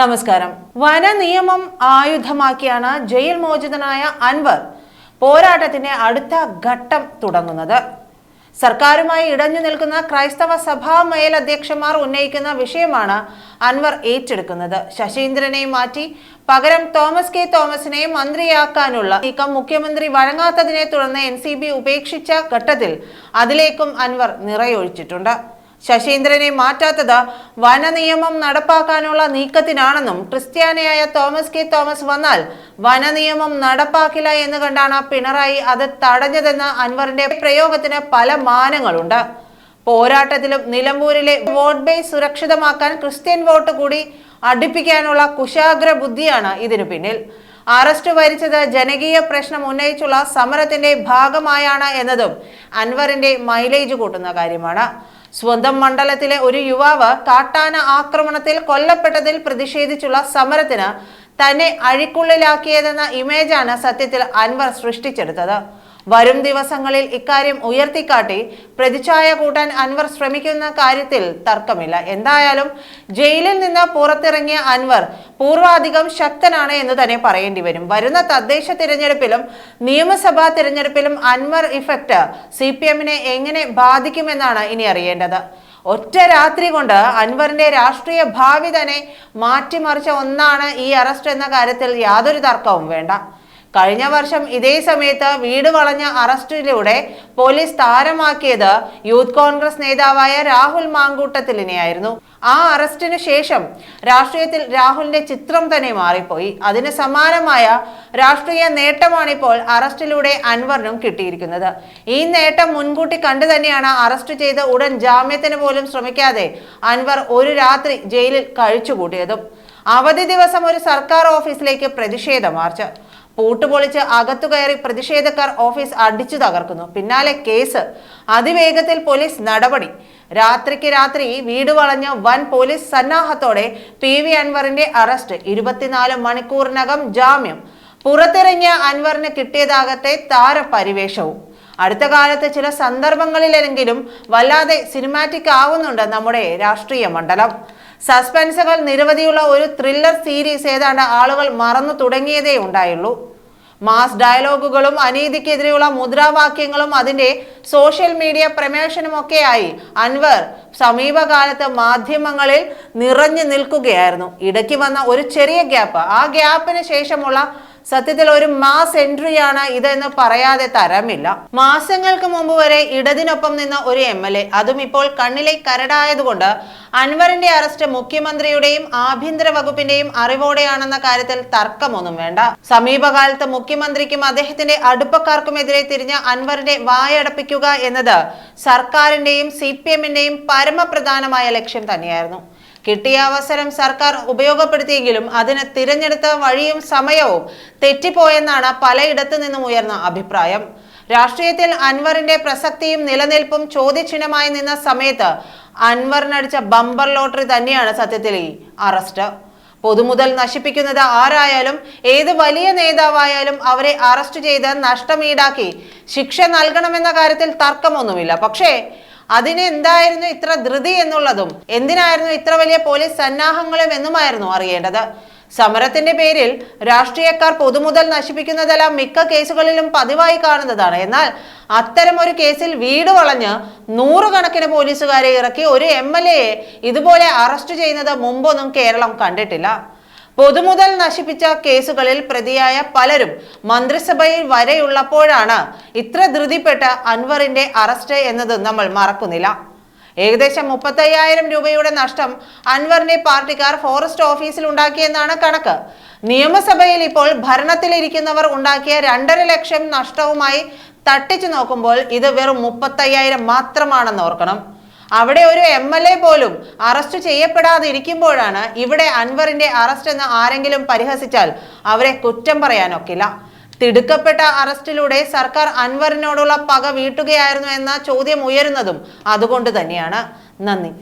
നമസ്കാരം. വന നിയമം ആയുധമാക്കിയാണ് ജയിൽ മോചിതനായ അൻവർ പോരാട്ടത്തിന്റെ അടുത്ത ഘട്ടം തുടങ്ങുന്നത്. സർക്കാരുമായി ഇടഞ്ഞു നിൽക്കുന്ന ക്രൈസ്തവ സഭാ മേലധ്യക്ഷന്മാർ ഉന്നയിക്കുന്ന വിഷയമാണ് അൻവർ ഏറ്റെടുക്കുന്നത്. ശശീന്ദ്രനെ മാറ്റി പകരം തോമസ് കെ തോമസിനെ മന്ത്രിയാക്കാനുള്ള നീക്കം മുഖ്യമന്ത്രി വഴങ്ങാത്തതിനെ തുടർന്ന് എൻ ഉപേക്ഷിച്ച ഘട്ടത്തിൽ അതിലേക്കും അൻവർ നിറയൊഴിച്ചിട്ടുണ്ട്. ശശീന്ദ്രനെ മാറ്റാത്തത് വനനിയമം നടപ്പാക്കാനുള്ള നീക്കത്തിനാണെന്നും ക്രിസ്ത്യാനിയായ തോമസ് കെ തോമസ് വന്നാൽ വനനിയമം നടപ്പാക്കില്ല എന്ന് കണ്ടാണ് പിണറായി അത് തടഞ്ഞതെന്ന അൻവറിന്റെ പ്രയോഗത്തിന് പല മാനങ്ങളുണ്ട്. പോരാട്ടത്തിലും നിലമ്പൂരിലെ വോട്ട് ബേസ് സുരക്ഷിതമാക്കാൻ ക്രിസ്ത്യൻ വോട്ട് കൂടി അടുപ്പിക്കാനുള്ള കുശാഗ്ര ബുദ്ധിയാണ് ഇതിനു പിന്നിൽ. അറസ്റ്റ് വരിച്ചത് ജനകീയ പ്രശ്നം ഉന്നയിച്ചുള്ള സമരത്തിന്റെ ഭാഗമായാണ് എന്നതും അൻവറിന്റെ മൈലേജ് കൂട്ടുന്ന കാര്യമാണ്. സ്വന്തം മണ്ഡലത്തിലെ ഒരു യുവാവ് കാട്ടാന ആക്രമണത്തിൽ കൊല്ലപ്പെട്ടതിൽ പ്രതിഷേധിച്ചുള്ള സമരത്തിന് തന്നെ അഴിക്കുള്ളിലാക്കിയതെന്ന ഇമേജാണ് സത്യത്തിൽ അൻവർ സൃഷ്ടിച്ചെടുത്തത്. വരും ദിവസങ്ങളിൽ ഇക്കാര്യം ഉയർത്തിക്കാട്ടി പ്രതിച്ഛായ കൂട്ടാൻ അൻവർ ശ്രമിക്കുന്ന കാര്യത്തിൽ തർക്കമില്ല. എന്തായാലും ജയിലിൽ നിന്ന് പുറത്തിറങ്ങിയ അൻവർ പൂർവാധികം ശക്തനാണ് എന്ന് തന്നെ പറയേണ്ടി വരും. വരുന്ന തദ്ദേശ തിരഞ്ഞെടുപ്പിലും നിയമസഭാ തിരഞ്ഞെടുപ്പിലും അൻവർ ഇഫക്റ്റ് സി പി എമ്മിനെ എങ്ങനെ ബാധിക്കുമെന്നാണ് ഇനി അറിയേണ്ടത്. ഒറ്റ രാത്രി കൊണ്ട് അൻവറിന്റെ രാഷ്ട്രീയ ഭാവി തന്നെ മാറ്റിമറിച്ച ഒന്നാണ് ഈ അറസ്റ്റ് എന്ന കാര്യത്തിൽ യാതൊരു തർക്കവും വേണ്ട. കഴിഞ്ഞ വർഷം ഇതേ സമയത്ത് വീട് വളഞ്ഞ അറസ്റ്റിലൂടെ പോലീസ് താരമാക്കിയത് യൂത്ത് കോൺഗ്രസ് നേതാവായ രാഹുൽ മാങ്കൂട്ടത്തിലിനെയായിരുന്നു. ആ അറസ്റ്റിനു ശേഷം രാഷ്ട്രീയത്തിൽ രാഹുലിന്റെ ചിത്രം തന്നെ മാറിപ്പോയി. അതിന് സമാനമായ രാഷ്ട്രീയ നേട്ടമാണിപ്പോൾ അറസ്റ്റിലൂടെ അൻവറിനും കിട്ടിയിരിക്കുന്നത്. ഈ നേട്ടം മുൻകൂട്ടി കണ്ടു തന്നെയാണ് അറസ്റ്റ് ചെയ്ത് ഉടൻ ജാമ്യത്തിന് പോലും ശ്രമിക്കാതെ അൻവർ ഒരു രാത്രി ജയിലിൽ കഴിച്ചുകൂട്ടിയതും. അവധി ദിവസം ഒരു സർക്കാർ ഓഫീസിലേക്ക് പ്രതിഷേധ മാർച്ച്. പൂട്ടുപൊളിച്ച് അകത്തു കയറി പ്രതിഷേധക്കാർ ഓഫീസ് അടിച്ചു തകർക്കുന്നു. പിന്നാലെ കേസ്. അതിവേഗത്തിൽ പോലീസ് നടപടി. രാത്രിക്ക് രാത്രി വീട് വളഞ്ഞ് വൻ പോലീസ് സന്നാഹത്തോടെ പി വി അൻവറിന്റെ അറസ്റ്റ്. ഇരുപത്തിനാല് മണിക്കൂറിനകം ജാമ്യം. പുറത്തിറങ്ങിയ അൻവറിന് കിട്ടിയതാകട്ടെ താരപരിവേഷവും അടുത്ത കാലത്ത് ചില സന്ദർഭങ്ങളിലെങ്കിലും വല്ലാതെ സിനിമാറ്റിക് ആവുന്നുണ്ട് നമ്മുടെ രാഷ്ട്രീയ മണ്ഡലം. സസ്പെൻസുകൾ നിരവധിയുള്ള ഒരു ത്രില്ലർ സീരീസ് ഏതാണ്ട് ആളുകൾ മറന്നു തുടങ്ങിയതേ ഉണ്ടായുള്ളൂ. മാസ് ഡയലോഗുകളും അനീതിക്കെതിരെയുള്ള മുദ്രാവാക്യങ്ങളും അതിന്റെ സോഷ്യൽ മീഡിയ പ്രമേഷനും ഒക്കെയായി അൻവർ സമീപകാലത്ത് മാധ്യമങ്ങളിൽ നിറഞ്ഞു നിൽക്കുകയായിരുന്നു. ഇടയ്ക്ക് വന്ന ഒരു ചെറിയ ഗ്യാപ്പ് ആ ഗ്യാപ്പിന് ശേഷമുള്ള സത്യത്തിൽ ഒരു മാസ് എൻട്രിയാണ് ഇതെന്ന് പറയാതെ തരമില്ല. മാസങ്ങൾക്ക് മുമ്പ് വരെ ഇടതിനൊപ്പം നിന്ന ഒരു എം എൽ എ അതും ഇപ്പോൾ കണ്ണിലെ കരടായതുകൊണ്ട് അൻവറിന്റെ അറസ്റ്റ് മുഖ്യമന്ത്രിയുടെയും ആഭ്യന്തര വകുപ്പിന്റെയും അറിവോടെയാണെന്ന കാര്യത്തിൽ തർക്കമൊന്നും വേണ്ട. സമീപകാലത്ത് മുഖ്യമന്ത്രിക്കും അദ്ദേഹത്തിന്റെ അടുപ്പക്കാർക്കുമെതിരെ തിരിഞ്ഞ അൻവറിന്റെ വായടപ്പിക്കുക എന്നത് സർക്കാരിന്റെയും സി പി എമ്മിന്റെയും പരമപ്രധാനമായ ലക്ഷ്യം തന്നെയായിരുന്നു. കിട്ടിയ അവസരം സർക്കാർ ഉപയോഗപ്പെടുത്തിയെങ്കിലും അതിന് തിരഞ്ഞെടുത്ത വഴിയും സമയവും തെറ്റിപ്പോയെന്നാണ് പലയിടത്തു നിന്നും ഉയർന്ന അഭിപ്രായം. രാഷ്ട്രീയത്തിൽ അൻവറിന്റെ പ്രസക്തിയും നിലനിൽപ്പും ചോദ്യചിഹ്നമായി നിന്ന സമയത്ത് അൻവറിനടിച്ച ബമ്പർ ലോട്ടറി തന്നെയാണ് സത്യത്തിൽ ഈ അറസ്റ്റ്. പൊതുമുതൽ നശിപ്പിക്കുന്നത് ആരായാലും ഏത് വലിയ നേതാവായാലും അവരെ അറസ്റ്റ് ചെയ്ത് നഷ്ടം ഈടാക്കി ശിക്ഷ നൽകണമെന്ന കാര്യത്തിൽ തർക്കമൊന്നുമില്ല. പക്ഷേ അതിന് എന്തായിരുന്നു ഇത്ര ധൃതി എന്നുള്ളതും? എന്തിനായിരുന്നു ഇത്ര വലിയ പോലീസ് സന്നാഹങ്ങളും എന്നുമായിരുന്നു അറിയേണ്ടത്? സമരത്തിന്റെ പേരിൽ രാഷ്ട്രീയക്കാർ പൊതുമുതൽ നശിപ്പിക്കുന്നതെല്ലാം മിക്ക കേസുകളിലും പതിവായി കാണുന്നതാണ്. എന്നാൽ അത്തരം ഒരു കേസിൽ വീട് വളഞ്ഞ് നൂറുകണക്കിന് പോലീസുകാരെ ഇറക്കി ഒരു എം ഇതുപോലെ അറസ്റ്റ് ചെയ്യുന്നത് മുമ്പൊന്നും കേരളം കണ്ടിട്ടില്ല. പൊതുമുതൽ നശിപ്പിച്ച കേസുകളിൽ പ്രതിയായ പലരും മന്ത്രിസഭയിൽ വരെയുള്ളപ്പോഴാണ് ഇത്ര ധൃതിപ്പെട്ട അൻവറിന്റെ അറസ്റ്റ് എന്നത് നമ്മൾ മറക്കുന്നില്ല. ഏകദേശം മുപ്പത്തയ്യായിരം രൂപയുടെ നഷ്ടം അൻവറിന്റെ പാർട്ടിക്കാർ ഫോറസ്റ്റ് ഓഫീസിൽ ഉണ്ടാക്കിയെന്നാണ് കണക്ക്. നിയമസഭയിൽ ഇപ്പോൾ ഭരണത്തിലിരിക്കുന്നവർ ഉണ്ടാക്കിയ രണ്ടര ലക്ഷം നഷ്ടവുമായി തട്ടിച്ചു നോക്കുമ്പോൾ ഇത് വെറും മുപ്പത്തയ്യായിരം മാത്രമാണെന്ന് ഓർക്കണം. അവിടെ ഒരു എം എൽ എ പോലും അറസ്റ്റ് ചെയ്യപ്പെടാതെ ഇരിക്കുമ്പോഴാണ് ഇവിടെ അൻവറിന്റെ അറസ്റ്റ് എന്ന് ആരെങ്കിലും പരിഹസിച്ചാൽ അവരെ കുറ്റം പറയാനൊക്കില്ല. തിടുക്കപ്പെട്ട അറസ്റ്റിലൂടെ സർക്കാർ അൻവറിനോടുള്ള പക വീട്ടുകയായിരുന്നു എന്ന ചോദ്യം ഉയരുന്നതും അതുകൊണ്ട് തന്നെയാണ്. നന്ദി.